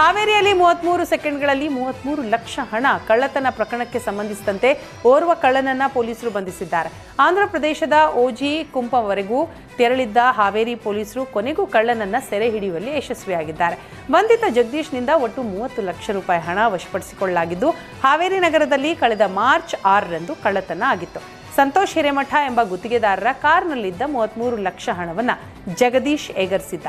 ಹಾವೇರಿಯಲ್ಲಿ ಮೂವತ್ಮೂರು ಸೆಕೆಂಡ್ಗಳಲ್ಲಿ ಮೂವತ್ಮೂರು ಲಕ್ಷ ಹಣ ಕಳ್ಳತನ ಪ್ರಕರಣಕ್ಕೆ ಸಂಬಂಧಿಸಿದಂತೆ ಓರ್ವ ಕಳ್ಳನನ್ನ ಪೊಲೀಸರು ಬಂಧಿಸಿದ್ದಾರೆ. ಆಂಧ್ರ ಪ್ರದೇಶದ ಓಜಿ ಕುಂಪವರೆಗೂ ತೆರಳಿದ್ದ ಹಾವೇರಿ ಪೊಲೀಸರು ಕೊನೆಗೂ ಕಳ್ಳನನ್ನ ಸೆರೆ ಹಿಡಿಯುವಲ್ಲಿ ಯಶಸ್ವಿಯಾಗಿದ್ದಾರೆ. ಬಂಧಿತ ಜಗದೀಶ್ನಿಂದ ಒಟ್ಟು ಮೂವತ್ತು ಲಕ್ಷ ರೂಪಾಯಿ ಹಣ ವಶಪಡಿಸಿಕೊಳ್ಳಲಾಗಿದ್ದು, ಹಾವೇರಿ ನಗರದಲ್ಲಿ ಕಳೆದ ಮಾರ್ಚ್ ಆರರಂದು ಕಳ್ಳತನ ಆಗಿತ್ತು. ಸಂತೋಷ್ ಹಿರೇಮಠ ಎಂಬ ಗುತ್ತಿಗೆದಾರರ ಕಾರ್ನಲ್ಲಿದ್ದ ಮೂವತ್ಮೂರು ಲಕ್ಷ ಹಣವನ್ನು ಜಗದೀಶ್ ಎಗರಿಸಿದ್ದ.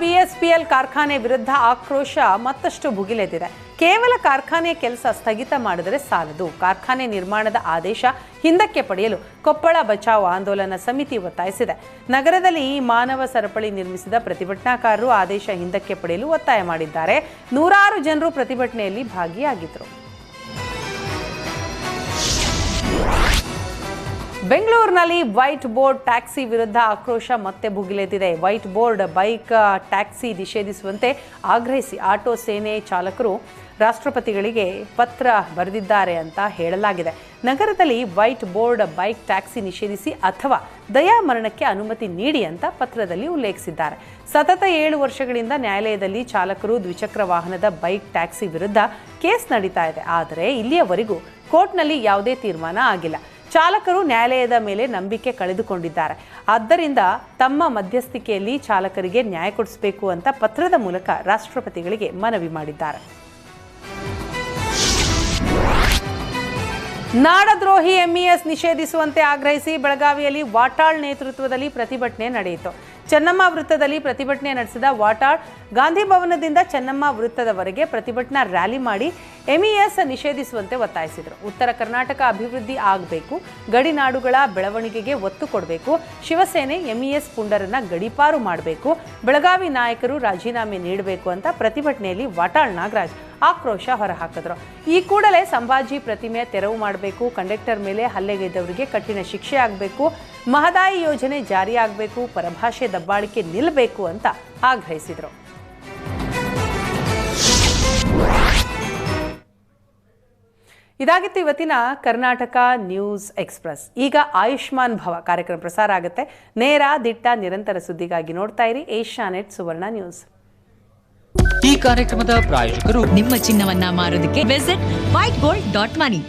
ಬಿಎಸ್ಪಿಎಲ್ ಕಾರ್ಖಾನೆ ವಿರುದ್ಧ ಆಕ್ರೋಶ ಮತ್ತಷ್ಟು ಭುಗಿಲೆದಿದೆ ಕೇವಲ ಕಾರ್ಖಾನೆ ಕೆಲಸ ಸ್ಥಗಿತ ಮಾಡಿದರೆ ಸಾಲದು. ಕಾರ್ಖಾನೆ ನಿರ್ಮಾಣದ ಆದೇಶ ಹಿಂದಕ್ಕೆ ಪಡೆಯಲು ಕೊಪ್ಪಳ ಬಚಾವ್ ಆಂದೋಲನ ಸಮಿತಿ ಒತ್ತಾಯಿಸಿದೆ. ನಗರದಲ್ಲಿ ಮಾನವ ಸರಪಳಿ ನಿರ್ಮಿಸಿದ ಪ್ರತಿಭಟನಾಕಾರರು ಆದೇಶ ಹಿಂದಕ್ಕೆ ಪಡೆಯಲು ಒತ್ತಾಯ ಮಾಡಿದ್ದಾರೆ. ನೂರಾರು ಜನರು ಪ್ರತಿಭಟನೆಯಲ್ಲಿ ಭಾಗಿಯಾಗಿದ್ದರು. ಬೆಂಗಳೂರಿನಲ್ಲಿ ವೈಟ್ ಬೋರ್ಡ್ ಟ್ಯಾಕ್ಸಿ ವಿರುದ್ಧ ಆಕ್ರೋಶ ಮತ್ತೆ ಭುಗಿಲೆದ್ದಿದೆ. ವೈಟ್ ಬೋರ್ಡ್ ಬೈಕ್ ಟ್ಯಾಕ್ಸಿ ನಿಷೇಧಿಸುವಂತೆ ಆಗ್ರಹಿಸಿ ಆಟೋ ಸೇನೆ ಚಾಲಕರು ರಾಷ್ಟ್ರಪತಿಗಳಿಗೆ ಪತ್ರ ಬರೆದಿದ್ದಾರೆ ಅಂತ ಹೇಳಲಾಗಿದೆ. ನಗರದಲ್ಲಿ ವೈಟ್ ಬೋರ್ಡ್ ಬೈಕ್, ಟ್ಯಾಕ್ಸಿ ನಿಷೇಧಿಸಿ ಅಥವಾ ದಯಾಮರಣಕ್ಕೆ ಅನುಮತಿ ನೀಡಿ ಅಂತ ಪತ್ರದಲ್ಲಿ ಉಲ್ಲೇಖಿಸಿದ್ದಾರೆ. ಸತತ ಏಳು ವರ್ಷಗಳಿಂದ ನ್ಯಾಯಾಲಯದಲ್ಲಿ ಚಾಲಕರು ದ್ವಿಚಕ್ರ ವಾಹನದ ಬೈಕ್, ಟ್ಯಾಕ್ಸಿ ವಿರುದ್ಧ ಕೇಸ್ ನಡೀತಾ ಇದೆ. ಆದರೆ ಇಲ್ಲಿಯವರೆಗೂ ಕೋರ್ಟ್ನಲ್ಲಿ ಯಾವುದೇ ತೀರ್ಮಾನ ಆಗಿಲ್ಲ. ಚಾಲಕರು ನ್ಯಾಯಾಲಯದ ಮೇಲೆ ನಂಬಿಕೆ ಕಳೆದುಕೊಂಡಿದ್ದಾರೆ. ಆದ್ದರಿಂದ ತಮ್ಮ ಮಧ್ಯಸ್ಥಿಕೆಯಲ್ಲಿ ಚಾಲಕರಿಗೆ ನ್ಯಾಯ ಕೊಡಿಸಬೇಕು ಅಂತ ಪತ್ರದ ಮೂಲಕ ರಾಷ್ಟ್ರಪತಿಗಳಿಗೆ ಮನವಿ ಮಾಡಿದ್ದಾರೆ. ನಾಡದ್ರೋಹಿ ಎಂಇಎಸ್ ನಿಷೇಧಿಸುವಂತೆ ಆಗ್ರಹಿಸಿ ಬೆಳಗಾವಿಯಲ್ಲಿ ವಾಟಾಳ್ ನೇತೃತ್ವದಲ್ಲಿ ಪ್ರತಿಭಟನೆ ನಡೆಯಿತು. ಚೆನ್ನಮ್ಮ ವೃತ್ತದಲ್ಲಿ ಪ್ರತಿಭಟನೆ ನಡೆಸಿದ ವಾಟಾಳ್ ಗಾಂಧಿ ಭವನದಿಂದ ಚೆನ್ನಮ್ಮ ವೃತ್ತದವರೆಗೆ ಪ್ರತಿಭಟನಾ ರ್ಯಾಲಿ ಮಾಡಿ ಎಂಇಎಸ್ ನಿಷೇಧಿಸುವಂತೆ ಒತ್ತಾಯಿಸಿದರು. ಉತ್ತರ ಕರ್ನಾಟಕ ಅಭಿವೃದ್ಧಿ ಆಗಬೇಕು ಗಡಿನಾಡುಗಳ ಬೆಳವಣಿಗೆಗೆ ಒತ್ತು ಕೊಡಬೇಕು, ಶಿವಸೇನೆ ಎಂಇಎಸ್ ಪುಂಡರನ್ನ ಗಡಿಪಾರು ಮಾಡಬೇಕು, ಬೆಳಗಾವಿ ನಾಯಕರು ರಾಜೀನಾಮೆ ನೀಡಬೇಕು ಅಂತ ಪ್ರತಿಭಟನೆಯಲ್ಲಿ ವಾಟಾಳ್ ನಾಗರಾಜ್ ಆಕ್ರೋಶ ಹೊರಹಾಕಿದ್ರು. ಈ ಕೂಡಲೇ ಸಂಭಾಜಿ ಪ್ರತಿಮೆ ತೆರವು ಮಾಡಬೇಕು. ಕಂಡಕ್ಟರ್ ಮೇಲೆ ಹಲ್ಲೆಗೈದವರಿಗೆ ಕಠಿಣ ಶಿಕ್ಷೆ ಆಗಬೇಕು. ಮಹದಾಯಿ ಯೋಜನೆ ಜಾರಿಯಾಗಬೇಕು ಪರಭಾಷೆ ದಬ್ಬಾಳಿಕೆ ನಿಲ್ಲಬೇಕು ಅಂತ ಆಗ್ರಹಿಸಿದರು. ಇದಾಗಿತ್ತು ಇವತ್ತಿನ ಕರ್ನಾಟಕ ನ್ಯೂಸ್ ಎಕ್ಸ್ಪ್ರೆಸ್. ಈಗ ಆಯುಷ್ಮಾನ್ ಭವ ಕಾರ್ಯಕ್ರಮ ಪ್ರಸಾರ ಆಗುತ್ತೆ. ನೇರ ದಿಟ್ಟ ನಿರಂತರ ಸುದ್ದಿಗಾಗಿ ನೋಡ್ತಾ ಇರಿ. ಏಷ್ಯಾನೆಟ್ ಸುವರ್ಣ ನ್ಯೂಸ್. ಈ ಕಾರ್ಯಕ್ರಮದ ಪ್ರಾಯೋಜಕರು ನಿಮ್ಮ ಚಿನ್ನವನ್ನ ಮಾರೋದಕ್ಕೆ visit white gold dot money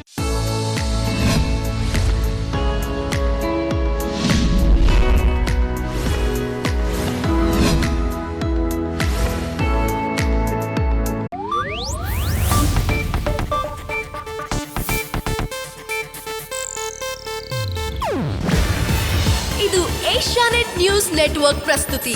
ಇದು ಏಷ್ಯಾನೆಟ್ ನ್ಯೂಸ್ ನೆಟ್ವರ್ಕ್ ಪ್ರಸ್ತುತಿ.